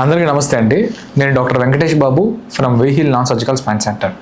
అందరికీ నమస్తే అండి. నేను doctor Venkatesh Babu from Vihil non surgical spine centre.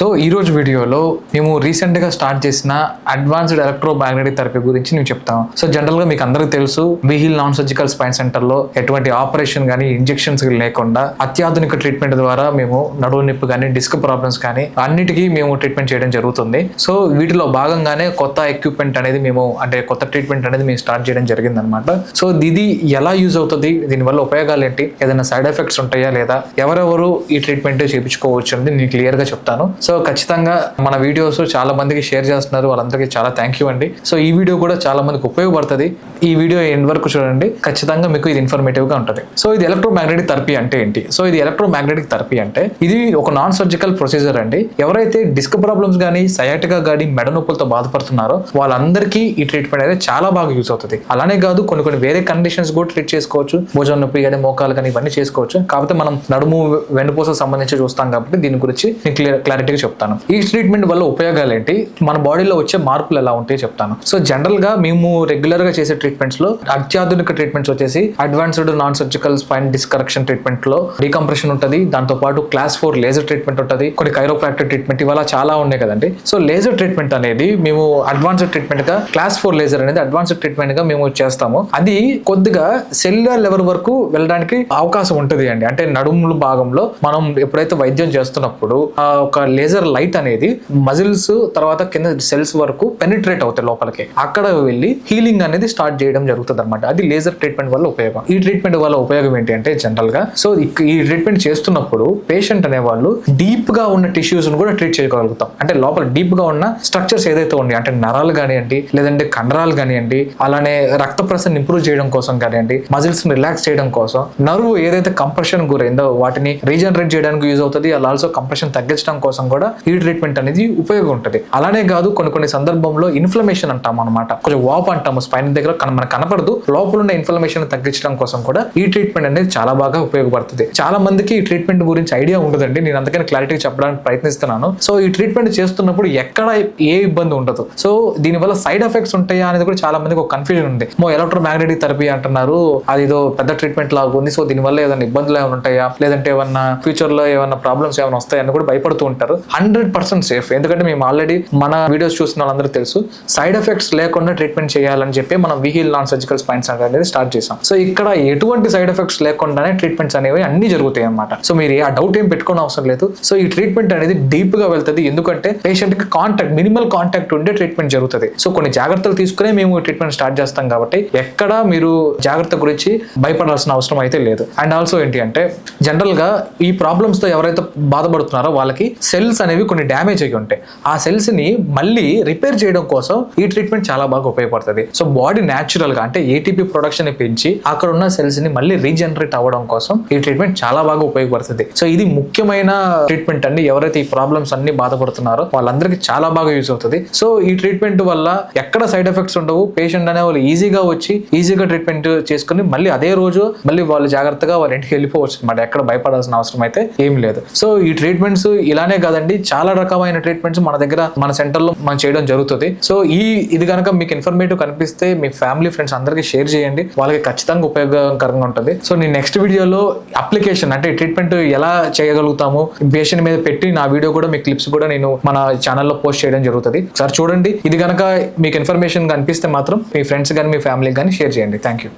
So ఈరోజు వీడియోలో మేము రీసెంట్గా స్టార్ట్ చేసిన అడ్వాన్స్డ్ ఎలక్ట్రో మ్యాగ్నెటిక్ థెరపీ గురించి నేను చెప్తాను సో జనరల్గా మీకు అందరికీ తెలుసు విహిల్ నాన్ సర్జికల్ స్పైన్ సెంటర్లో ఎటువంటి ఆపరేషన్ కానీ ఇంజెక్షన్స్ లేకుండా అత్యాధునిక ట్రీట్మెంట్ ద్వారా మేము నడువు నొప్పి కానీ డిస్క్ ప్రాబ్లమ్స్ కానీ అన్నిటికీ మేము ట్రీట్మెంట్ చేయడం జరుగుతుంది. సో వీటిలో భాగంగానే కొత్త ఎక్విప్మెంట్ అనేది మేము అంటే కొత్త ట్రీట్మెంట్ అనేది మేము స్టార్ట్ చేయడం జరిగింది అనమాట సో ఇది ఎలా యూజ్ అవుతుంది దీనివల్ల ఉపయోగాలు ఏంటి ఏదైనా సైడ్ ఎఫెక్ట్స్ ఉంటాయా లేదా ఎవరెవరు ఈ ట్రీట్మెంట్ చేయించుకోవచ్చు అనేది నేను క్లియర్గా చెప్తాను. సో సో ఖచ్చితంగా మన వీడియోస్ చాలా మందికి షేర్ చేస్తున్నారు. వాళ్ళందరికీ చాలా థ్యాంక్ యూ అండి. సో ఈ వీడియో కూడా చాలా మందికి ఉపయోగపడుతుంది. ఈ వీడియో ఎండ్ వరకు చూడండి. ఖచ్చితంగా మీకు ఇది ఇన్ఫర్మేటివ్గా ఉంటుంది. సో ఇది ఎలక్ట్రో మ్యాగ్నెటిక్ థెరపీ అంటే ఏంటి? సో ఇది ఎలక్ట్రో మ్యాగ్నెటిక్ థెరపీ అంటే ఇది ఒక నాన్ సర్జికల్ ప్రొసీజర్ అండి. ఎవరైతే డిస్క్ ప్రాబ్లమ్స్ కానీ సయాటిగా కానీ మెడ నొప్పులతో బాధపడుతున్నారో వాళ్ళందరికీ ఈ ట్రీట్మెంట్ అనేది చాలా బాగా యూస్ అవుతుంది. అలానే కాదు కొన్ని కొన్ని వేరే కండిషన్స్ కూడా ట్రీట్ చేసుకోవచ్చు. భుజం నొప్పి కానీ మోకాలు కానీ ఇవన్నీ చేసుకోవచ్చు. కాకపోతే మనం నడుము వెన్నుపూసకు సంబంధించి చూస్తాం కాబట్టి దీని గురించి క్లియర్ క్లారిటీగా చెప్తాను. ఈ ట్రీట్మెంట్ వల్ల ఉపయోగాలు ఏంటి మన బాడీలో వచ్చే మార్పులు ఎలా ఉంటాయో చెప్తాను. సో జనరల్గా మేము రెగ్యులర్గా చేసే ట్రీట్మెంట్స్లో అత్యాధునిక ట్రీట్మెంట్స్ వచ్చేసి advanced non surgical spine disc correction ట్రీట్మెంట్లో decompression ఉంటుంది. దాంతో పాటు క్లాస్ ఫోర్ లేజర్ ట్రీట్మెంట్ ఉంటుంది. కొన్ని కైరోప్రాక్టర్ ట్రీట్మెంట్ ఇవాళ చాలా ఉన్నాయి కదండి. సో లేజర్ ట్రీట్మెంట్ అనేది మేము అడ్వాన్స్డ్ ట్రీట్మెంట్గా క్లాస్ ఫోర్ లేజర్ అనేది అడ్వాన్స్డ్ ట్రీట్మెంట్గా మేము చేస్తాము. అది కొద్దిగా సెల్యులర్ లెవెల్ వరకు వెళ్ళడానికి అవకాశం ఉంటుంది అండి. అంటే నడుముల భాగంలో మనం ఎప్పుడైతే వైద్యం చేస్తున్నప్పుడు ఆ ఒక లేజర్ లైట్ అనేది మజిల్స్ తర్వాత కింద సెల్స్ వరకు పెనిట్రేట్ అవుతాయి లోపలికి. అక్కడ వెళ్ళి హీలింగ్ అనేది స్టార్ట్ చేయడం జరుగుతుంది అనమాట అది లేజర్ ట్రీట్మెంట్ వల్ల ఉపయోగం. ఈ ట్రీట్మెంట్ వల్ల ఉపయోగం ఏంటి అంటే జనరల్గా సో ఈ ట్రీట్మెంట్ చేస్తున్నప్పుడు పేషెంట్ అనేవాళ్ళు డీప్గా ఉన్న టిష్యూస్ కూడా ట్రీట్ చేయగలుగుతాం. అంటే లోపల డీప్గా ఉన్న స్ట్రక్చర్స్ ఏదైతే ఉన్నాయి అంటే నరాలు కానివ్వండి లేదంటే కండరాలు కానివ్వండి అలానే రక్త ప్రసరణ ఇంప్రూవ్ చేయడం కోసం కానివ్వండి మజిల్స్ రిలాక్స్ చేయడం కోసం నర్వ్ ఏదైతే కంప్రెషన్ గురైందో వాటిని రీజనరేట్ చేయడానికి యూజ్ అవుతుంది అలా ఆల్సో కంప్రెషన్ తగ్గించడం కోసం కూడా ఈ ట్రీట్మెంట్ అనేది ఉపయోగం ఉంటుంది. అలానే కాదు కొన్ని కొన్ని సందర్భంలో ఇన్ఫ్లమేషన్ అంటాం అనమాట కొంచెం వాప్ అంటాము స్పైన్ దగ్గర మనకు కనపడదు. లోపల ఉన్న ఇన్ఫ్లమేషన్ తగ్గించడం కోసం కూడా ఈ ట్రీట్మెంట్ అనేది చాలా బాగా ఉపయోగపడుతుంది. చాలా మందికి ఈ ట్రీట్మెంట్ గురించి ఐడియా ఉండదండి. నేను అందుకని క్లారిటీ చెప్పడానికి ప్రయత్నిస్తున్నాను. సో ఈ ట్రీట్మెంట్ చేస్తున్నప్పుడు ఎక్కడ ఏ ఇబ్బంది ఉండదు. సో దీనివల్ల సైడ్ ఎఫెక్ట్స్ ఉంటాయా అనేది కూడా చాలా మందికి ఒక కన్ఫ్యూజన్ ఉంది. మో ఎలక్ట్రో మ్యాగ్నెటిక్ థెరపీ అంటున్నారు. అది ఏదో పెద్ద ట్రీట్మెంట్ లాగా ఉంది. సో దీనివల్ల ఏదైనా ఇబ్బందులు ఏమైనా ఉంటాయా? లేదంటే ఏమన్నా ఫ్యూచర్లో ఏమైనా ప్రాబ్లమ్స్ ఏమైనా వస్తాయని కూడా భయపడుతూ ఉంటారు. హండ్రెడ్ పర్సెంట్ సేఫ్ ఎందుకంటే మేము ఆల్రెడీ మన వీడియోస్ చూసిన వాళ్ళందరూ తెలుసు సైడ్ ఎఫెక్ట్స్ లేకుండా ట్రీట్మెంట్ చేయాలని చెప్పి మనం Vihil non surgical spine centre అనేది స్టార్ట్ చేసాం సో ఇక్కడ ఎటువంటి సైడ్ ఎఫెక్ట్స్ లేకుండానే ట్రీట్మెంట్స్ అనేవి అన్ని జరుగుతాయి అన్నమాట. సో మీరు ఆ డౌట్ ఏం పెట్టుకోవడం అవసరం లేదు. సో ఈ ట్రీట్మెంట్ అనేది డీప్గా వెళ్తుంది. ఎందుకంటే పేషెంట్కి కాంటాక్ట్ మినిమల్ కాంటాక్ట్ ఉండే ట్రీట్మెంట్ జరుగుతుంది. సో కొన్ని జాగ్రత్తలు తీసుకునే మేము ట్రీట్మెంట్ స్టార్ట్ చేస్తాం కాబట్టి ఎక్కడ మీరు జాగ్రత్త గురించి భయపడాల్సిన అవసరం అయితే లేదు. అండ్ ఆల్సో ఏంటి అంటే జనరల్గా ఈ ప్రాబ్లమ్స్తో ఎవరైతే బాధపడుతున్నారో వాళ్ళకి సెల్ సెల్స్ అనేవి కొన్ని డ్యామేజ్ అయ్యి ఉంటాయి. ఆ సెల్స్ని మళ్ళీ రిపేర్ చేయడం కోసం ఈ ట్రీట్మెంట్ చాలా బాగా ఉపయోగపడుతుంది. సో బాడీ న్యాచురల్గా అంటే ఏటీపీ ప్రొడక్షన్ని పెంచి అక్కడ ఉన్న సెల్స్ని మళ్ళీ రీజనరేట్ అవ్వడం కోసం ఈ ట్రీట్మెంట్ చాలా బాగా ఉపయోగపడుతుంది. సో ఇది ముఖ్యమైన ట్రీట్మెంట్ అండి. ఎవరైతే ఈ ప్రాబ్లమ్స్ అన్ని బాధపడుతున్నారో వాళ్ళందరికీ చాలా బాగా యూజ్ అవుతుంది. సో ఈ ట్రీట్మెంట్ వల్ల ఎక్కడ సైడ్ ఎఫెక్ట్స్ ఉండవు. పేషెంట్ అనే వాళ్ళు ఈజీగా వచ్చి ఈజీగా ట్రీట్మెంట్ చేసుకుని మళ్ళీ అదే రోజు మళ్ళీ వాళ్ళు జాగ్రత్తగా వాళ్ళ ఇంటికి వెళ్ళిపోవచ్చు అనమాట. ఎక్కడ భయపడాల్సిన అవసరం అయితే ఏం లేదు. సో ఈ ట్రీట్మెంట్స్ ఇలానే కాదండి. చాలా రకమైన ట్రీట్మెంట్స్ మన దగ్గర మన సెంటర్లో మనం చేయడం జరుగుతుంది. సో ఈ ఇది కనుక మీకు ఇన్ఫర్మేటివ్ కనిపిస్తే మీ ఫ్యామిలీ ఫ్రెండ్స్ అందరికీ షేర్ చేయండి. వాళ్ళకి ఖచ్చితంగా ఉపయోగకరంగా ఉంటుంది. సో నేను నెక్స్ట్ వీడియోలో అప్లికేషన్ అంటే ట్రీట్మెంట్ ఎలా చేయగలుగుతాము పేషెంట్ మీద పెట్టి నా వీడియో కూడా మీ క్లిప్స్ కూడా నేను మన ఛానల్లో పోస్ట్ చేయడం జరుగుతుంది. సార్ చూడండి. ఇది కనుక మీకు ఇన్ఫర్మేషన్ కనిపిస్తే మాత్రం మీ ఫ్రెండ్స్ కానీ మీ ఫ్యామిలీకి కానీ షేర్ చేయండి. Thank you